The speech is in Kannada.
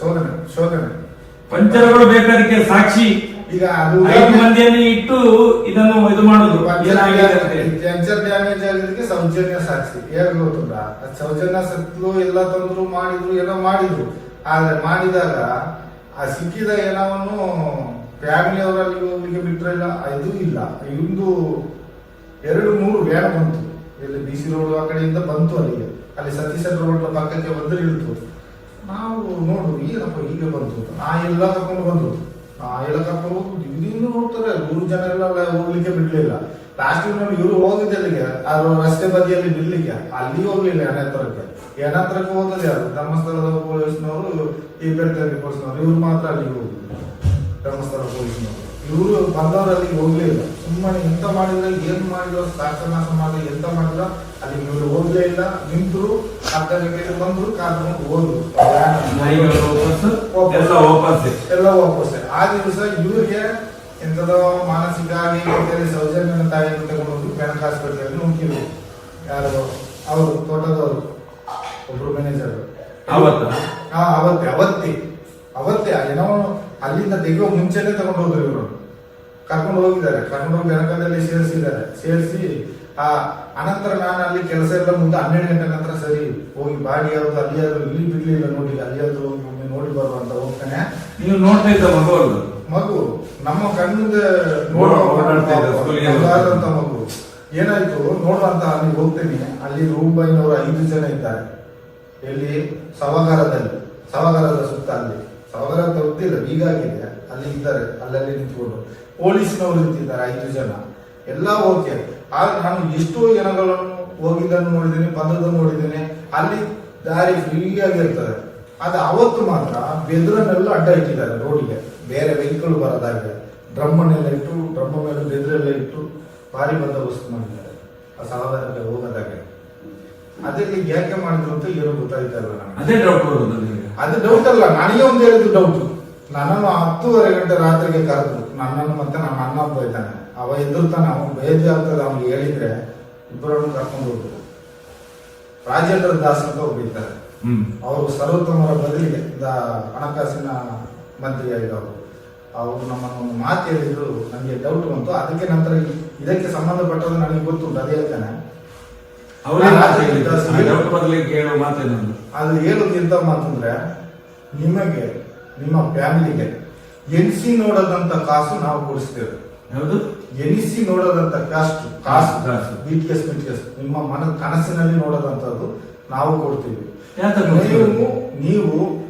ಶೋಧನೆ ಶೋಧನೆ. ಪಂಚರಗಳು ಬೇಕಾದಕ್ಕೆ ಸಾಕ್ಷಿ. ಈಗ ಅದು ಐದು ಮಂದಿಯನ್ನು ಇಟ್ಟು ಇದನ್ನು ಇದು ಮಾಡುದು. ಪಂಚರ್ ಡ್ಯಾಮೇಜ್ ಆಗಿದ್ದಕ್ಕೆ ಸೌಜನ್ಯ ಸಾಕ್ಷಿ. ಹೇಗೆ ಗೊತ್ತಿಲ್ಲ ಸೌಜನ್ಯ ಸತ್ಲು ಎಲ್ಲ ತಂದ್ರು ಮಾಡಿದ್ರು ಏನೋ ಮಾಡಿದ್ರು. ಆದ್ರೆ ಮಾಡಿದಾಗ ಆ ಸಿಕ್ಕಿದ ಏನವನ್ನು ಫ್ಯಾಮಿಲಿ ಅವರಲ್ಲಿ ಹೋಗ್ಲಿಕ್ಕೆ ಬಿಟ್ಟರೆ ಇಲ್ಲ ಇದು ಇಲ್ಲ. ಇಂದು ಎರಡು ಮೂರು ವ್ಯಾನ್ ಬಂತು. ಇಲ್ಲಿ ಬಿ ಸಿ ರೋಡ್ ಆ ಕಡೆಯಿಂದ ಬಂತು ಅಲ್ಲಿಗೆ. ಅಲ್ಲಿ ಸತೀಶ್ ರೋಡ್ ಪಕ್ಕಕ್ಕೆ ಬಂದ್ರೆ ಇಳಿತು. ನಾವು ನೋಡು ಏನಪ್ಪ ಹೀಗೆ ಬಂತು ಆ ಎಲ್ಲ ಕರ್ಕೊಂಡು ಬಂದು ಆ ಎಲ್ಲ ಕರ್ಕೊಂಡು ಹೋಗುದು ಇಲ್ಲಿಂದ ನೋಡ್ತಾರೆ ಮೂರು ಜನ ಎಲ್ಲ ಹೋಗ್ಲಿಕ್ಕೆ ಬಿಡ್ಲಿಲ್ಲ. ಲಾಸ್ಟ್ ನೋಡಿ ಇವರು ಹೋಗಿದ್ದೆ ಅಲ್ಲಿಗೆ ಅದು ರಸ್ತೆ ಬದಿಯಲ್ಲಿ ಬಿಡ್ಲಿಕ್ಕೆ ಅಲ್ಲಿ ಹೋಗ್ಲಿಲ್ಲ ಎಣೆತ್ತರಕ್ಕೆ ಎಣೆತ್ತರಕ್ಕೆ ಹೋದದ್ದು ಯಾರು? ಧರ್ಮಸ್ಥಳದ ಪೊಲೀಸ್ನವರು, ಈ ಬೆಳ್ತಂಗಡಿ ಪೊಲೀಸ್ನವರು, ಇವ್ರು ಮಾತ್ರ ಅಲ್ಲಿಗೆ ಹೋಗುದು ಧರ್ಮಸ್ಥಳ ಪೊಲೀಸ್ನವರು. ಇವರು ಬಂದವರು ಅಲ್ಲಿಗೆ ಹೋಗ್ಲೇ ಇಲ್ಲ. ಸುಮ್ಮನೆ ಎಂತ ಮಾಡಿದ್ರೆ ಏನ್ ಮಾಡಿದ್ರು ಶಾಸನಾಶ ಮಾಡಿ ಎಂತ ಮಾಡಿದ್ರ ಅಲ್ಲಿ ಇವರು ಹೋಗ್ಲೇ ಇಲ್ಲ. ನಿಂತರು ಅಕ್ಕನಿಗೆ ಬಂದ್ರು ಕರ್ಕೊಂಡು ಹೋದ್ರು. ಎಲ್ಲ ವಾಪಸ್. ಆ ದಿವಸ ಇವ್ರಿಗೆ ಎಂತದೋ ಮಾನಸಿಕ ಸೌಜನ್ಯ ತಾಯಿ ತಗೊಂಡು ಬ್ಯಾಂಕ್ ಆಸ್ಪತ್ರೆಯಲ್ಲಿ ನುಗ್ಗಿದ್ರು ಯಾರು? ಅವರು ತೋಟದವರು. ಒಬ್ರು ಮ್ಯಾನೇಜರ್ ಅವತ್ತೆ? ಅವತ್ತೆ ಅವತ್ತೆ. ಏನೋ ಅಲ್ಲಿಂದ ತೆಗೆಯೋ ಮುಂಚೆನೆ ತಗೊಂಡು ಹೋದ್ರು. ಕರ್ಕೊಂಡು ಹೋಗಿದ್ದಾರೆ ಕರ್ಕೊಂಡು ಹೋಗಿ ಜನಕದಲ್ಲಿ ಸೇರಿಸಿದ್ದಾರೆ. ಸೇರಿಸಿ ಆ ಅನಂತರ ನಾನು ಅಲ್ಲಿ ಕೆಲಸ ಎಲ್ಲ ಮುಂದೆ ಹನ್ನೆರಡು ಗಂಟೆ ನಂತರ ಸರಿ ಹೋಗಿ ಬಾಡಿ ಯಾವ್ದು ಅಲ್ಲಿ ಯಾವ್ದು ಇಲ್ಲಿ ಬಿಡ್ಲಿಲ್ಲ ನೋಡಿ ಅಲ್ಲಿ ಯಾವ್ದು ಹೋಗಿ ಒಮ್ಮೆ ನೋಡಿ ಬರುವ ಅಂತ ಹೋಗ್ತಾನೆ. ನೀವು ನೋಡ್ತಾ ಇದ್ದ ಮಗು ಮಗು ನಮ್ಮ ಕಣ್ಣಿಂದ ನೋಡುವಂತ ಮಗು ಏನಾಯ್ತು? ನೋಡುವಂತ ಅಲ್ಲಿ ಹೋಗ್ತೇನೆ. ಅಲ್ಲಿ ರೂಮ್ ಬೈನವರು ಐದು ಜನ ಇದ್ದಾರೆ. ಎಲ್ಲಿ? ಸವಗಾರದಲ್ಲಿ. ಸವಗಾರದ ಸುತ್ತ ಅಲ್ಲಿ. ಸವಗಾರ ಗೊತ್ತಿಲ್ಲ ಹೀಗಾಗಿದೆ ಅಲ್ಲಿ ಇದ್ದಾರೆ, ಅಲ್ಲಲ್ಲಿ ನಿಂತ್ಕೊಂಡು. ಪೊಲೀಸ್ನವರು ನಿಂತಿದ್ದಾರೆ ಐದು ಜನ. ಎಲ್ಲ ಓಕೆ. ಆದ್ರೆ ನಾನು ಎಷ್ಟೋ ಜನಗಳನ್ನು ಹೋಗಿದ್ದನ್ನು ನೋಡಿದ್ದೀನಿ, ಬಂದದ್ದನ್ನು ನೋಡಿದ್ದೀನಿ. ಅಲ್ಲಿ ದಾರಿ ಫ್ರೀ ಆಗಿರ್ತದೆ ಅದು ಅವತ್ತು ಮಾತ್ರ ಬೆದರನ್ನೆಲ್ಲ ಅಡ್ಡ ಇಟ್ಟಿದ್ದಾರೆ ರೋಡಿಗೆ. ಬೇರೆ ವೆಹಿಕಲ್ ಬರೋದಾಗಿದೆ. ಡ್ರಮ್ಮನ್ನೆಲ್ಲ ಇಟ್ಟು, ಡ್ರಮ್ಮ ಮೇಲೆ ಬೆದರೆಲ್ಲ ಇಟ್ಟು ಭಾರಿ ಬಂದೋಬಸ್ತ್ ಮಾಡಿದ್ದಾರೆ. ಆ ಸಾವಧಾನಕ್ಕೆ ಹೋಗೋದಾಗೆ ಅದಕ್ಕೆ ಯಾಕೆ ಮಾಡಿದ್ರು ಅಂತ ಏನು ಗೊತ್ತಾಯ್ತಾ ಇಲ್ಲ ನನಗೆ. ಅದೇ ನಿಮಗೆ ಅದು ಡೌಟ್ ಅಲ್ಲ ನನಗೆ ಒಂದು ಹೇಳಿದ್ರು ಡೌಟ್ ನನ್ನನ್ನು ಹತ್ತೂವರೆ ಗಂಟೆ ರಾತ್ರಿಗೆ ಕರೆದ್ರು. ನನ್ನನ್ನು ಮತ್ತೆ ನಮ್ಮ ಅಣ್ಣ ಒಬ್ಬ ಇದ್ದಾನೆ. ಅವ ಎದುರ್ತಾನೆ ಅವನು ಬೇಜಾರ್ತದೆ ಅವ್ನಿಗೆ ಹೇಳಿದ್ರೆ ಇಬ್ಬರನ್ನು ಕರ್ಕೊಂಡು ಹೋಗ್ತಾರೆ ರಾಜೇಂದ್ರ ದಾಸ್ ಅಂತ ಒಬ್ಬಿದ್ದಾರೆ ಹ್ಮ್. ಅವರು ಸರ್ವೋತ್ತಮರ ಬದಲಿಗೆ ದ- ಹಣಕಾಸಿನ ಮಂತ್ರಿ ಆಗಿದ್ದವರು ಅವರು ನಮ್ಮನ್ನು ಒಂದು ಮಾತು ಹೇಳಿದ್ರು ನನಗೆ ಡೌಟ್ ಬಂತು. ಅದಕ್ಕೆ ನಂತರ ಇದಕ್ಕೆ ಸಂಬಂಧಪಟ್ಟದ್ದು ನನಗೆ ಗೊತ್ತುಂಟು. ಅದೇ ಹೇಳ್ತಾನೆ. ಕೇಳುವ ಮಾತೇನೊಂದು ಅದು ಹೇಳೋದ್ಕಿಂತ ಮಾತಂದ್ರೆ ನಿಮಗೆ ನಿಮ್ಮ ಫ್ಯಾಮಿಲಿಗೆ ಎನಿಸಿ ನೋಡದಂತ ಕಾಸು ನಾವು ಕೊಡಿಸ್ತೇವೆ. ಯಾವುದು ಎನಿಸಿ ನೋಡದಂತ ಕಾಸ್ಟ್ ಕಾಸ್ಟ್ ಕಾಸು. ಬಿಟ್ ಟಿ ಎಸ್ ಬಿ ನಿಮ್ಮ ಮನ ಕನಸಿನಲ್ಲಿ ನೋಡದಂತದ್ದು ನಾವು ಕೊಡ್ತೀವಿ? ನೀವು ನೀವು